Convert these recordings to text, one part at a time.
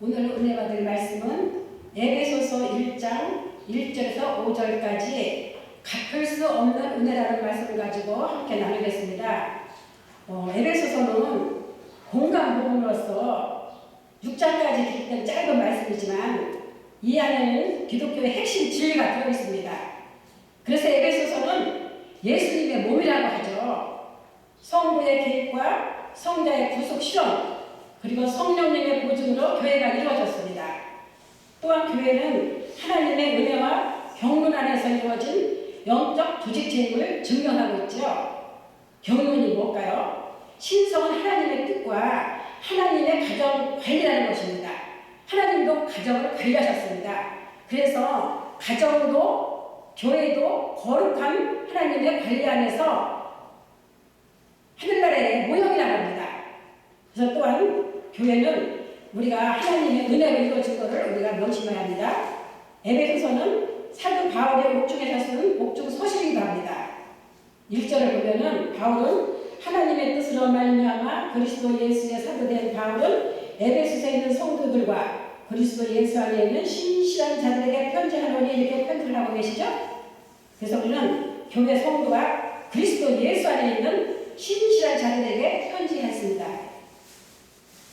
오늘 은혜 받을 말씀은 에베소서 1장 1절에서 5절까지 갚을 수 없는 은혜라는 말씀을 가지고 함께 나누겠습니다. 어, 에베소서는 공간 부분으로서 6장까지 기록된 짧은 말씀이지만 이 안에는 기독교의 핵심 진리가 들어 있습니다. 그래서 에베소서는 예수님의 몸이라고 하죠. 성부의 계획과 성자의 구속 실험 그리고 성령님의 보증으로 교회가 이루어졌습니다. 또한 교회는 하나님의 은혜와 경륜 안에서 이루어진 영적 조직체임을 증명하고 있죠. 경륜이 뭘까요? 신성은 하나님의 뜻과 하나님의 가정 관리라는 것입니다. 하나님도 가정을 관리하셨습니다. 그래서 가정도 교회도 거룩한 하나님의 관리 안에서 하늘나라의 모형이라고 합니다. 그래서 또한 교회는 우리가 하나님의 은혜로 이루어진 것을 우리가 명심해야 합니다. 에베소서는 사도 바울의 옥중에서 쓴 옥중 서신이기도 합니다. 1절을 보면은 바울은 하나님의 뜻으로 말미암아 그리스도 예수의 사도된 바울은 에베소서에 있는 성도들과 그리스도 예수 안에 있는 신실한 자들에게 편지하노니 이렇게 편지를 하고 계시죠? 그래서 우리는 교회 성도와 그리스도 예수 안에 있는 신실한 자들에게 편지했습니다.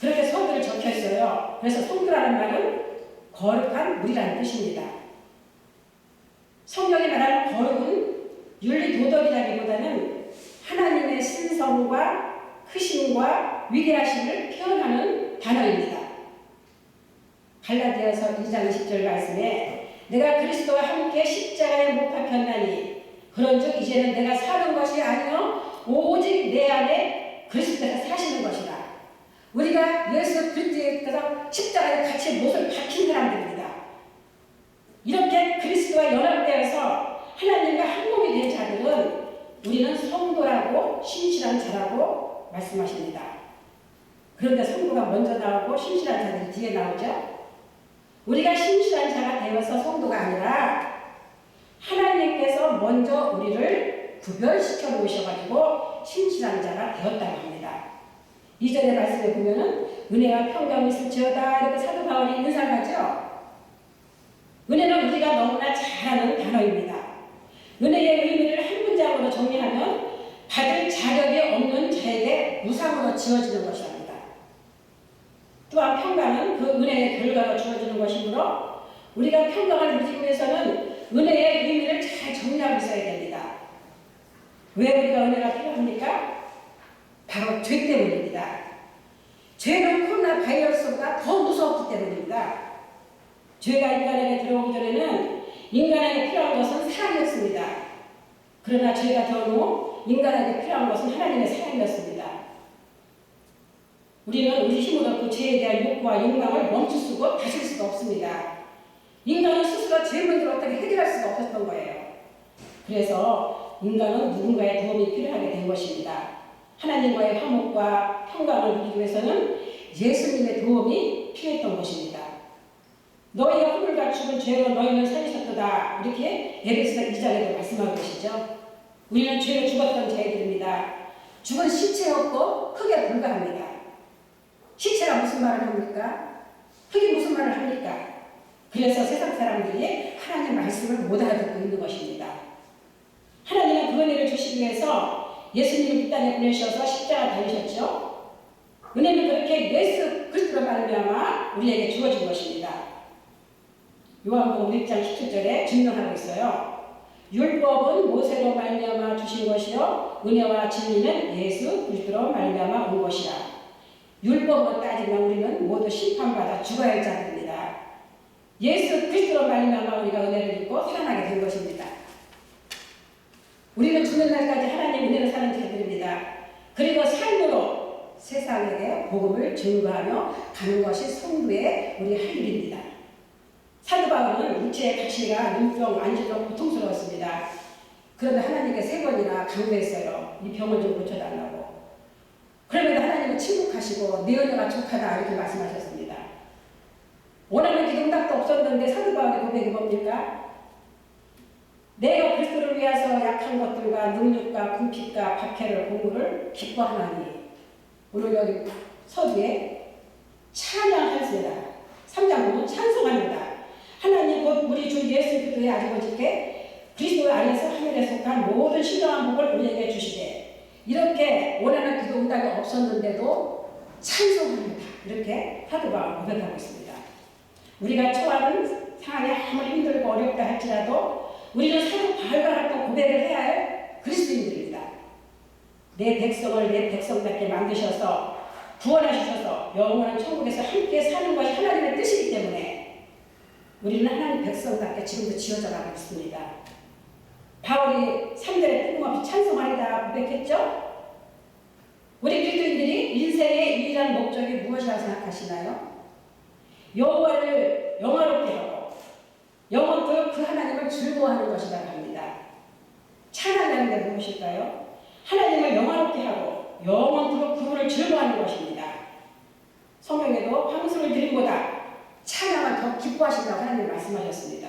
그렇게 성도를 적혀 있어요. 그래서 성도라는 말은 거룩한 무리라는 뜻입니다. 성경이 말하는 거룩은 윤리 도덕이라기보다는 하나님의 신성과 크심과 위대하심을 표현하는 단어입니다. 갈라디아서 2장 20절 말씀에 내가 그리스도와 함께 십자가에 못 박혔나니 그런즉 이제는 내가 사는 것이 아니요 오직 내 안에 그리스도가 사시는 것이다. 우리가 예수 그리스도에서 십자가에 같이 못을 박힌 사람들입니다. 이렇게 그리스도와 연합되어서 하나님과 한 몸이 된 자들은 우리는 성도라고 신실한 자라고 말씀하십니다. 그런데 성도가 먼저 나오고 신실한 자들이 뒤에 나오죠. 우리가 신실한 자가 되어서 성도가 아니라 하나님께서 먼저 우리를 구별시켜 놓으셔가지고 신실한 자가 되었다고 합니다. 이전의 말씀에 보면은 은혜와 평강이 있을지어다 이렇게 사도 바울이 인상하죠. 은혜는 우리가 너무나 잘 아는 단어입니다. 은혜의 의미를 한 문장으로 정리하면 받을 자격이 없는 자에게 무상으로 지어지는 것이랍니다. 또한 평강은 그 은혜의 결과로 주어지는 것이므로 우리가 평강을 누리기 위해서는 은혜의 의미를 잘 정리하고 있어야 됩니다. 왜 우리가 은혜가 필요합니까? 바로 죄 때문입니다. 죄는 코로나 바이러스보다 더 무서웠기 때문입니다. 죄가 인간에게 들어오기 전에는 인간에게 필요한 것은 사랑이었습니다. 그러나 죄가 들어온 후 인간에게 필요한 것은 하나님의 사랑이었습니다. 우리는 우리 힘으로 그 죄에 대한 욕구와 욕망을 멈출 수고 다실 수도 없습니다. 인간은 스스로 죄 문제를 어떻게 해결할 수가 없었던 거예요. 그래서 인간은 누군가의 도움이 필요하게 된 것입니다. 하나님과의 화목과 평강을 누리기 위해서는 예수님의 도움이 필요했던 것입니다. 너희가 흙을 갖추은 죄로 너희는 살리셨도다. 이렇게 에베소서 2장에도 말씀하고 계시죠. 우리는 죄로 죽었던 자들입니다. 죽은 시체였고 흙에 불과합니다. 시체가 무슨 말을 합니까? 흙이 무슨 말을 합니까? 그래서 세상 사람들이 하나님 말씀을 못 알아듣고 있는 것입니다. 하나님은 그 은혜를 주시기 위해서 예수님을 이 땅에 보내셔서 십자가 달리셨죠. 은혜는 그렇게 예수 그리스도로 말미암아 우리에게 주어진 것입니다. 요한복음 1장 17절에 증명하고 있어요. 율법은 모세로 말미암아 주신 것이요 은혜와 진리는 예수 그리스도로 말미암아 온 것이라. 율법으로 따지면 우리는 모두 심판받아 죽어야 할 자들입니다. 예수 그리스도로 말미암아 우리가 은혜를 입고 살아나게 된 것입니다. 우리는 죽는 날까지 하나님 은혜로 사는 자들입니다. 그리고 삶으로 세상에게 복음을 증거하며 가는 것이 성도의 우리 할 일입니다. 사도 바울은 육체의 가치가 눈병, 안주로 고통스러웠습니다. 그런데 하나님께 세 번이나 강구했어요. 이 병을 좀 고쳐달라고. 그러면 하나님은 침묵하시고 내 은혜가 족하다 이렇게 말씀하셨습니다. 원하는 기동답도 없었는데 사도 바울의 고백이 뭡니까? 내가 그리스도를 위해서 약한 것들과 능력과 궁핍과 박해를 공부를 기뻐하나니 오늘 여기 서두에 찬양할지라 3장 보면 찬송합니다. 하나님 곧 우리 주 예수 그리스도의 아버지께 그리스도 안에서 하늘에 속한 모든 신령한 복을 우리에게 주시되 이렇게 원하는 기도 응답이 없었는데도 찬송합니다. 이렇게 파도가 고백하고 있습니다. 우리가 처하는 상황이 아무리 힘들고 어렵다 할지라도 우리는 바울과 같은 고백을 해야 할 그리스도인들입니다. 내 백성을 내 백성답게 만드셔서 구원하셔서 영원한 천국에서 함께 사는 것이 하나님의 뜻이기 때문에 우리는 하나님 백성답게 지금도 지어져 가고 있습니다. 바울이 3절에 뜬금없이 찬송하리다 고백했죠? 우리 그리스도인들이 인생의 유일한 목적이 무엇이라고 생각하시나요? 여호와를 영화롭게 하고 영원토록 그 하나님을 즐거워하는 것이라고 합니다. 찬양하는 게 무엇일까요? 하나님을 영화롭게 하고 영원토록 그분을 즐거워하는 것입니다. 성경에도 황소를 드림보다 찬양을 더 기뻐하신다고 하나님 말씀하셨습니다.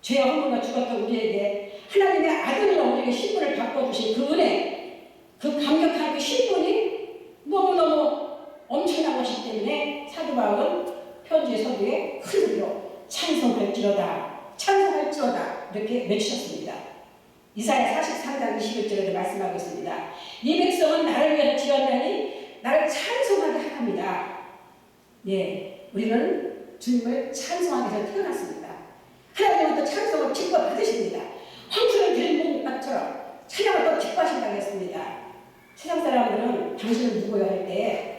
죄와 허물과 죽었던 우리에게 하나님의 아들로 우리에게 신분을 바꿔주신 그 은혜, 그 강력한 그 신분이 너무너무 엄청난 것이기 때문에 사도 바울은 편지의 서두에 큰 소리로 찬송할지로다, 찬송할지로다 이렇게 외치셨습니다. 이사야 43장 21절에 말씀하고 있습니다. 이 백성은 나를 위해 지었나니 나를 찬송하게 합니다. 예, 우리는 주님을 찬송하기 위해서 태어났습니다. 하나님은 또 찬송을 기뻐 받으십니다. 황소를 드린 것처럼 찬양을 또 기뻐하신다고 했습니다. 세상 사람들은 당신은 누구야 할 때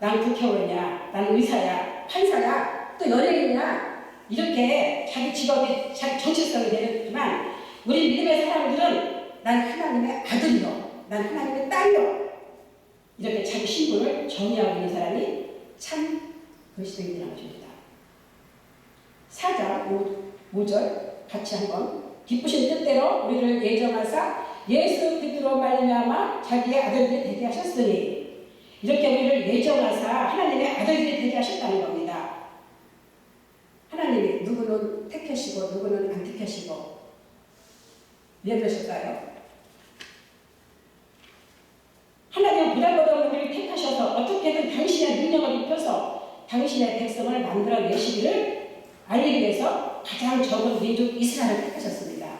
난 국회의원이야, 난 의사야, 판사야, 또 연예인이야 이렇게 자기 직업이 자기 정체성이 되었지만 우리 믿음의 사람들은 난 하나님의 아들이요, 난 하나님의 딸이요 이렇게 자기 신분을 정의하고 있는 사람이 참 그리스도인이라는 것입니다. 4장 5, 5절 같이 한번 기쁘신 뜻대로 우리를 예정하사 예수 그리스도로 말미암아 자기의 아들들이 되게 하셨으니 이렇게 우리를 예정하사 하나님의 아들들이 되게 하셨다는 겁니다. 하나님이 누구는 택하시고 누구는 안 택하시고 왜 그러실까요? 하나님은 보잘것없는 우리를 택하셔서 어떻게든 당신의 능력을 입혀서 당신의 백성을 만들어 내시기를 알리기 위해서 가장 적은 민족 이스라엘을 택하셨습니다.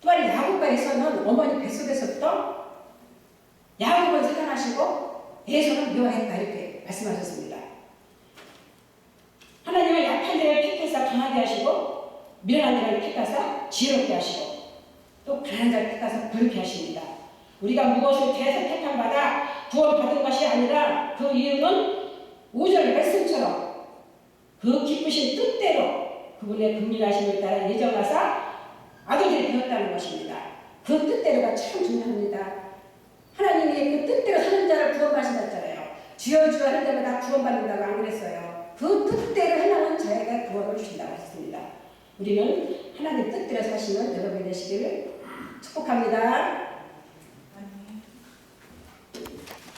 또한 야곱과에서는 어머니 뱃속에서부터 야곱을 사랑하시고 에서는 미워했다 이렇게 말씀하셨습니다. 하나님은 약한 자를 택해서 강하게 하시고 미련한 자를 택해서 지혜롭게 하시고 또 가난한 자를 택해서 부유케 하십니다. 우리가 무엇을 대해서 택함 받아 구원받은 것이 아니라 그 이유는 5절 말씀처럼 그 기쁘신 뜻대로 그분의 긍휼하심을 따라 예정하사 아들들이 되었다는 것입니다. 그 뜻대로가 참 중요합니다. 하나님이 그 뜻대로 사는 자를 구원하신다잖아요. 주여 주여 하는 자마다 구원받는다고 안 그랬어요. 그 뜻대로 행하는 자에게 구원을 주신다고 하셨습니다. 우리는 하나님 뜻대로 사시는 여러분이 되시기를 축복합니다.